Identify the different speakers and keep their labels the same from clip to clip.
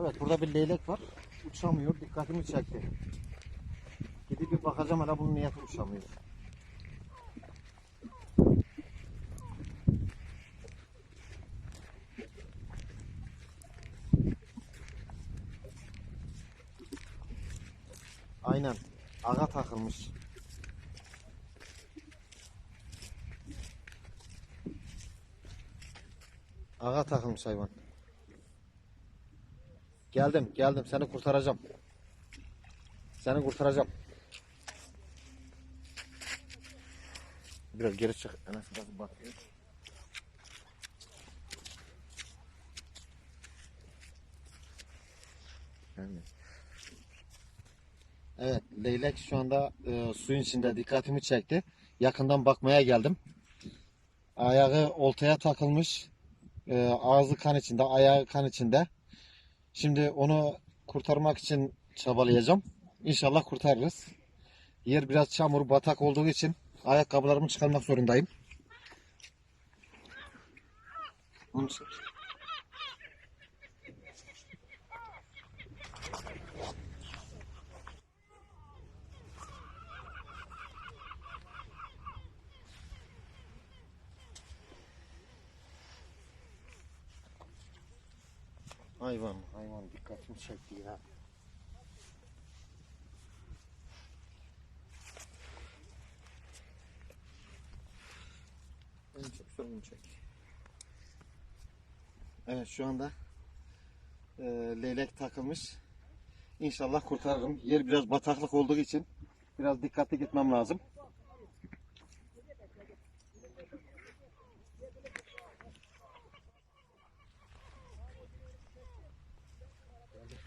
Speaker 1: Evet burada bir leylek var. Uçamıyor. Dikkatimi çekti. Gidip bir bakacağım hele bunun niye uçamıyor. Aynen. Aga takılmış. Aga takılmış hayvan. Geldim, geldim. Seni kurtaracağım. Seni kurtaracağım. Biraz geri çık. Enes biraz bakıyor. Evet, leylek şu anda e, suyun içinde dikkatimi çekti. Yakından bakmaya geldim. Ayağı oltaya takılmış. E, ağzı kan içinde, ayağı kan içinde. Şimdi onu kurtarmak için çabalayacağım. İnşallah kurtarırız. Yer biraz çamur, batak olduğu için ayakkabılarımı çıkarmak zorundayım. Onu çek. Hayvan, hayvan dikkatimi çekti ya. En çok sorun çek. Evet şu anda e, leylek takılmış. İnşallah kurtarırım. Yer biraz bataklık olduğu için biraz dikkatli gitmem lazım.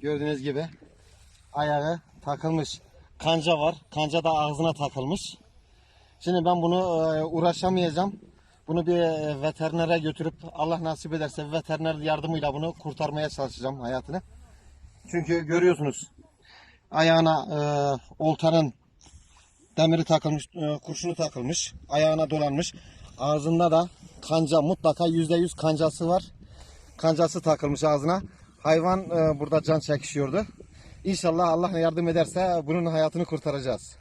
Speaker 1: Gördüğünüz gibi ayağı takılmış. Kanca var. Kanca da ağzına takılmış. Şimdi ben bunu e, uğraşamayacağım. Bunu bir e, veterinere götürüp Allah nasip ederse veteriner yardımıyla bunu kurtarmaya çalışacağım hayatını. Çünkü görüyorsunuz ayağına e, oltanın demiri takılmış, e, kurşunu takılmış, ayağına dolanmış. Ağzında da kanca mutlaka yüzde yüz kancası var kancası takılmış ağzına. Hayvan e, burada can çekişiyordu. İnşallah Allah yardım ederse bunun hayatını kurtaracağız.